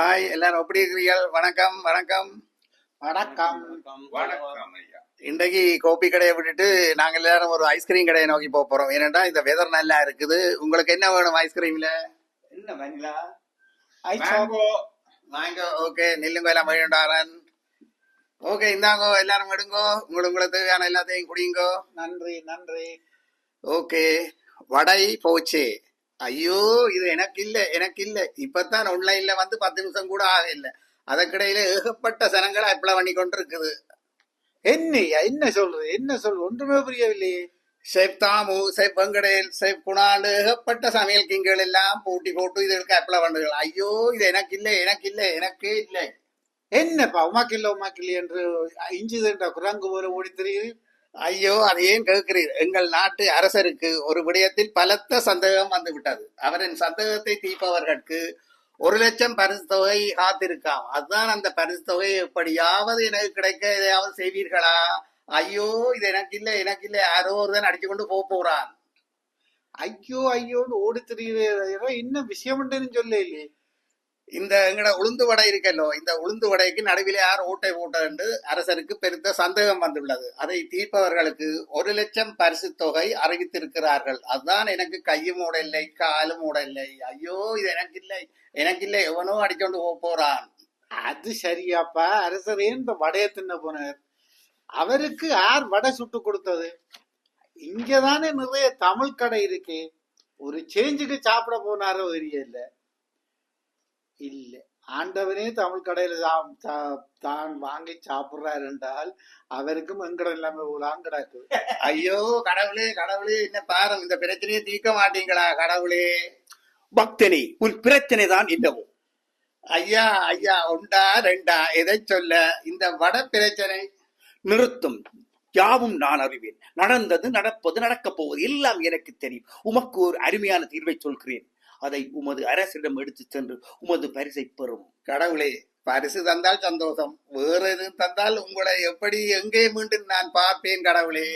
Hi எல்லாரும் எப்படி இருக்கிறீர்கள்? வணக்கம் வணக்கம். வணக்கம். வணக்கம். ஐயா. இன்றைக்கு கோபி கடையை விட்டுட்டு நாங்க எல்லாரும் ஒரு ஐஸ்கிரீம் கடையை நோக்கி போக போறோம். ஏனென்றா இந்த வெதர் நல்லா இருக்குது. உங்களுக்கு என்ன வேணும் ஐஸ்கிரீம்ல என்ன வனிலா மேங்கோ வாங்க ஓகே நில்லுங்க எல்லாம் வேண்டாரன் ஓகே இந்தாங்கோ எல்லாரும் எடுங்கோ. உங்களுக்கு உங்களுக்கு தேவையான எல்லாத்தையும் குடிங்கோ. நன்றி நன்றி. ஓகே வடை போச்சு. ஐயோ இது எனக்கு இல்ல எனக்கு இல்ல இப்பதான் ஆன்லைன்ல வந்து பத்து நிமிஷம் கூட ஆக இல்ல அதற்கிடையில ஏகப்பட்ட சனங்களை அப்ளை பண்ணி கொண்டு இருக்குது என்னையா என்ன சொல்றது என்ன சொல்றது ஒன்றுமே புரியவில்லையே. Chef Damu chef Venkatesh chef குணாண்டு ஏகப்பட்ட சமையல் கிங்கள் எல்லாம் போட்டி போட்டு இதற்கு அப்ளை பண்ணுகள் ஐயோ இது எனக்கு இல்லை எனக்கு இல்லை. எனக்கு இல்லை என்னப்பா உமாக்கில்ல உமாக்கில்ல என்று இஞ்சுதென்ற குரங்கு ஒரு ஓடி தெரியுது ஐயோ அதை ஏன் கேட்கிறீர்? எங்கள் நாட்டு அரசருக்கு ஒரு விடயத்தில் பலத்த சந்தேகம் வந்து விட்டது. அவரின் சந்தேகத்தை தீர்ப்பவர்களுக்கு ஒரு லட்சம் பரிசு தொகை காத்திருக்காம் அதுதான் அந்த பரிசு தொகை. எப்படியாவது எனக்கு கிடைக்க எதையாவது செய்வீர்களா? ஐயோ இது எனக்கு இல்லை எனக்கு இல்லை யாரோ ஒருதான் அடிச்சு கொண்டு போக போறான். ஐயோ ஐயோன்னு ஓடி தெரியுது என்ன விஷயம் உண்டுன்னு சொல்ல இல்லையே இந்த எங்கட உளுந்து வடை இருக்கல்லோ இந்த உளுந்து வடைக்கு நடுவிலே யார் ஓட்டை போட்டது என்று அரசருக்கு பெருத்த சந்தேகம் வந்துள்ளது. அதை தீர்ப்பவர்களுக்கு ஒரு லட்சம் பரிசு தொகை அறிவித்திருக்கிறார்கள். அதுதான் எனக்கு கையும் மூட இல்லை காலும் மூட இல்லை. ஐயோ இது எனக்கு இல்லை எனக்கு இல்லை எவனோ அடிக்கொண்டு போக போறான். அது சரியாப்பா அரசர் இந்த வடையை தின்ன போனார். அவருக்கு யார் வடை சுட்டு கொடுத்தது? இங்கதானே நிறைய தமிழ் கடை இருக்கு. ஒரு சேஞ்சுக்கு சாப்பிட போனாரோ தெரியல. இல்ல. ஆண்டவனே தமிழ் கடையில தான் வாங்கி சாப்பிடுறாரு என்றால் அவருக்கும் எங்கடம் இல்லாம உலாங்க கிடக்கு. ஐயோ கடவுளே கடவுளே என்ன பாருங்க இந்த பிரச்சனையை தீர்க்க மாட்டீங்களா கடவுளே? பக்தனே உன் பிரச்சனை தான் என்னவோ ஐயா ஐயா உண்டா ரெண்டா எதை சொல்ல? இந்த வட பிரச்சனை. நிறுத்தும். யாவும் நான் அறிவேன். நடந்தது நடப்பது நடக்கப் போவது எல்லாம் எனக்கு தெரியும். உமக்கு ஒரு அருமையான தீர்வை சொல்கிறேன். அதை உமது அரசிடம் எடுத்துச் சென்று உமது பரிசை பெறும். கடவுளே பரிசு தந்தால் சந்தோஷம் வேற எதுவும் தந்தால் உங்களை எப்படி எங்கே மீண்டும் நான் பார்ப்பேன் கடவுளே?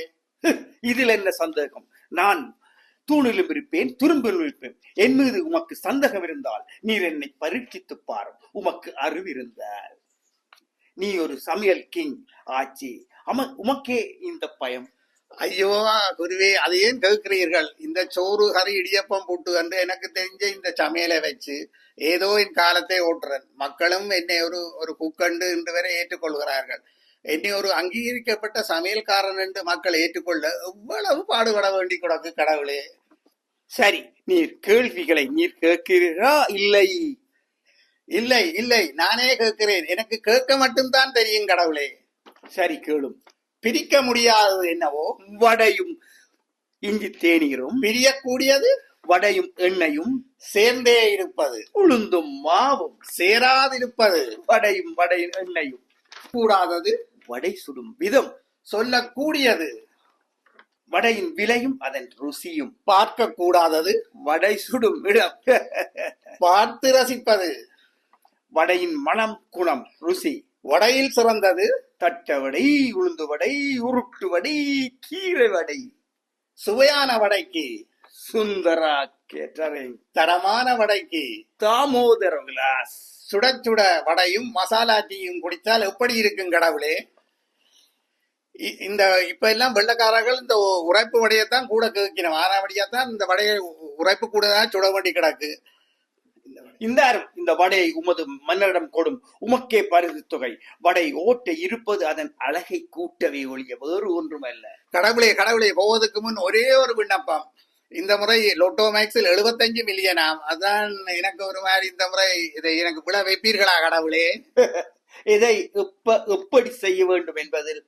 இதில் என்ன சந்தேகம்? நான் தூணிலும் இருப்பேன் துரும்பிலும் இருப்பேன் என் மீது உமக்கு சந்தேகம் இருந்தால் நீர் என்னை பரீட்சித்து பாரும். உமக்கு அறிவிருந்தால் நீ ஒரு சமையல் கிங். ஆச்சி. அம உமக்கே இந்த பயம். ஐயோ குருவே அதை ஏன் கேட்கிறீர்கள்? இந்த சோறு கறி இடியப்பம் புட்டு என்று எனக்கு தெரிஞ்ச இந்த சமையலை வச்சு ஏதோ என் காலத்தை ஓட்டுறேன். மக்களும் என்னை ஒரு ஒரு குக்கண்டு என்று வரை ஏற்றுக்கொள்கிறார்கள். என்னை ஒரு அங்கீகரிக்கப்பட்ட சமையல்காரன் என்று மக்கள் ஏற்றுக்கொள்ள எவ்வளவு பாடுபட வேண்டி கிடக்கு கடவுளே. சரி நீர் கேள்விகளை நீர் கேட்கிறீரா இல்லை. இல்லை இல்லை நானே கேட்கிறேன். எனக்கு கேட்க மட்டும்தான் தெரியும் கடவுளே. சரி கேளும். பிரிக்க முடியாதது என்னவோ வடையும் இஞ்சி தேநீரும் பிரியக்கூடியது வடையும் எண்ணெயும் சேர்ந்தே இருப்பது உளுந்தும் மாவும் சேராதிருப்பது வடையும் வடையும் எண்ணெயும். கூடாதது வடை சுடும் விதம் சொல்லக்கூடியது. வடையின் விலையும் அதன் ருசியும் பார்க்க கூடாதது வடை சுடும் இடம் பார்த்து ரசிப்பது. வடையின் மனம் குணம் ருசி வடையில் சிறந்தது. தட்ட வடை உளுந்து வடை உருட்டு வடை கீரை வடை சுவையான வடைக்கு சுந்தரா கேட்டரிங் தரமான வடைக்கு தாமோதர கிளாஸ். சுட சுட வடையும் மசாலா டீயும் குடித்தால் எப்படி இருக்கும் கடவுளே? இ- இந்த இப்ப எல்லாம் வெள்ளக்காரர்கள் இந்த உரைப்பு வடையத்தான் கூட கேட்கணும். ஆறாவடியா தான் இந்த வடையை உ- உரைப்பு கூட தான் சுட வேண்டி கிடக்கு. இந்த இந்த வடையை உமது மன்னரிடம் கொடும். உமக்கே பரிசு தொகை. வடை ஓட்டை இருப்பது அதன் அழகை கூட்டவே ஒழிய வேறு ஒன்றுமல்ல. கடவுளே கடவுளே போவதற்கு முன் ஒரே ஒரு விண்ணப்பம். இந்த முறை லோட்டோ மேக்ஸில் எழுபத்தஞ்சு மில்லியனாம் அதான் எனக்கு ஒரு மாதிரி இந்த முறை இதை எனக்கு விழ வைப்பீர்களா கடவுளே? இதை எப்ப எப்படி செய்ய வேண்டும் என்பதில்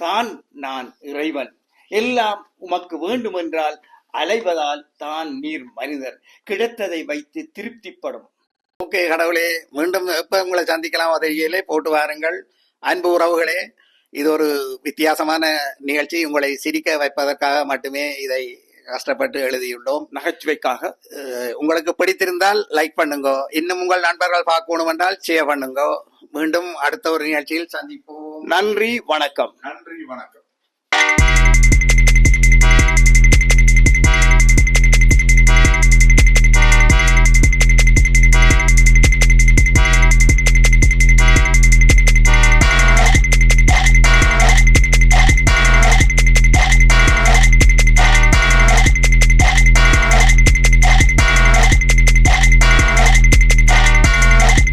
தான் நான் இறைவன். எல்லாம் உமக்கு வேண்டுமென்றால் அலைவதால் தான் நீர் மனிதர். கிடைத்ததை வைத்து திருப்திப்படும். ஓகே கடவுளே மீண்டும் எப்ப உங்களை சந்திக்கலாம் அதை போட்டு வாருங்கள். அன்பு உறவுகளே இது ஒரு வித்தியாசமான நிகழ்ச்சி. உங்களை சிரிக்க வைப்பதற்காக மட்டுமே இதை கஷ்டப்பட்டு எழுதியுள்ளோம். நகைச்சுவைக்காக. உங்களுக்கு பிடித்திருந்தால் லைக் பண்ணுங்க. இன்னும் உங்கள் நண்பர்கள் பார்க்கணும் என்றால் ஷேர் பண்ணுங்க. மீண்டும் அடுத்த ஒரு நிகழ்ச்சியில் சந்திப்போம். நன்றி வணக்கம். நன்றி வணக்கம்.